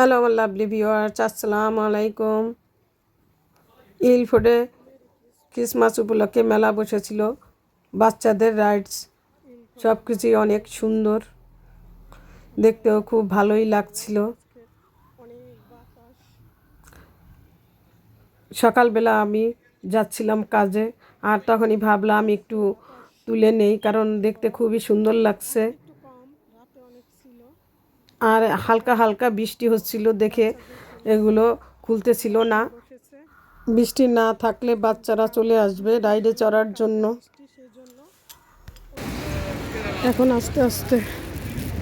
Hello আমার lovely viewers আসসালাম আলাইকুম। ইলফোর্ডে ক্রিসমাস উপলক্ষে মেলা বসেছিল। বাচ্চাদের রাইডস সব কিছুই অনেক সুন্দর। দেখতেও খুব ভালোই লাগছিল। সকালবেলা আমি যাচ্ছিলাম কাজে, আর তখনই ভাবলাম একটু তুলে নেই, কারণ দেখতে খুবই সুন্দর লাগছে। আর হালকা হালকা বৃষ্টি হচ্ছিল দেখে এগুলো খুলতেছিল না। বৃষ্টি না থাকলে বাচ্চারা চলে আসবে রাইডে চড়ার জন্য। এখন আস্তে আস্তে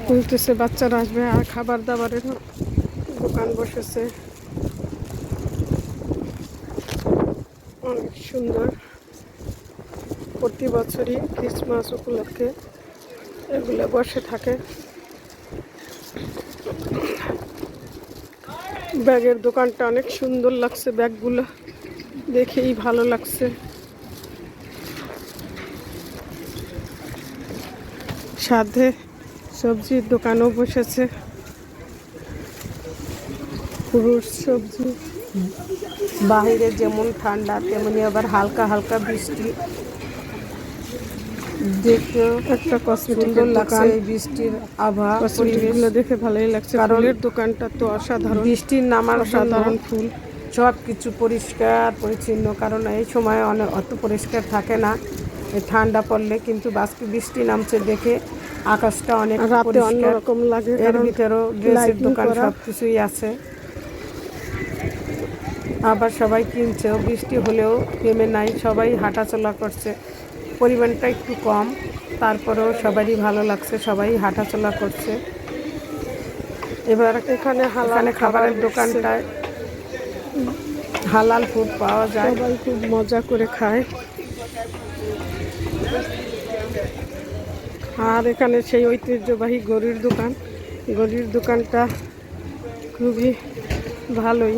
খুলতেছে, বাচ্চারা আসবে আর খাবার দাবারের দোকান বসেছে। অনেক সুন্দর। প্রতি বছরই ক্রিসমাস উপলক্ষে এগুলো বসে থাকে। ব্যাগের দোকানটা অনেক সুন্দর লাগছে ব্যাগগুলো। দেখেই ভালো লাগছে। সাথে সবজির দোকানও বসেছে। পুরুষ সবজি। বাহিরে যেমন ঠান্ডা, তেমনি আবার হালকা হালকা বৃষ্টি। দেখতেও একটা সুন্দর লাগছে এই বৃষ্টির আবহাওয়া পরিবেশগুলো দেখে ভালোই লাগছে। কারণের দোকানটা তো অসাধারণ। বৃষ্টির নামার অসাধারণ ফুল। সব কিছু পরিষ্কার পরিচ্ছন্ন। কারণ এই সময় অনেক অত পরিষ্কার থাকে না। ঠান্ডা পড়লে কিন্তু বাস্কি বৃষ্টি নামছে দেখে। আকাশটা অনেক রাতে অন্যরকম লাগে এর ভিতরেও ড্রেসের দোকান সব কিছুই আছে। আবার সবাই কিনছেও বৃষ্টি হলেও থেমে নাই। সবাই হাঁটাচলা করছে। পরিমাণটা একটু কম তারপরেও সবারই ভালো লাগছে সবাই হাঁটাচলা করছে। এবার এখানে হালানে খাবারের দোকানটায় হালাল ফুড পাওয়া যায়। সবাই খুব মজা করে খায়। আর এখানে সেই ঐতিহ্যবাহী গরুর দোকান। গরুর দোকানটা খুবই ভালোই।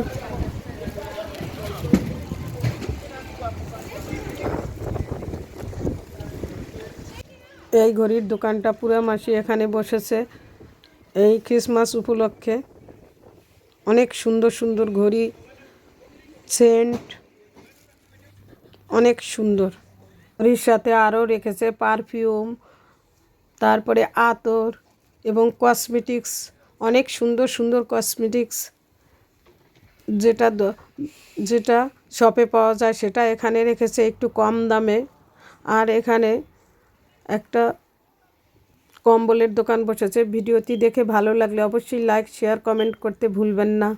এই ঘড়ির দোকানটা পুরো মাসি এখানে বসেছে। এই ক্রিসমাস উপলক্ষে অনেক সুন্দর সুন্দর ঘড়ি, সেন্ট, অনেক সুন্দর। ঘড়ির সাথে আরও রেখেছে পারফিউম, তারপরে আতর এবং কসমেটিক্স, অনেক সুন্দর সুন্দর কসমেটিক্স। যেটা যেটা শপে পাওয়া যায় সেটা এখানে রেখেছে একটু কম দামে। আর এখানে একটা কম্বলের দোকান বসেছে। ভিডিওটি দেখে ভালো লাগলে অবশ্যই লাইক শেয়ার কমেন্ট করতে ভুলবেন না।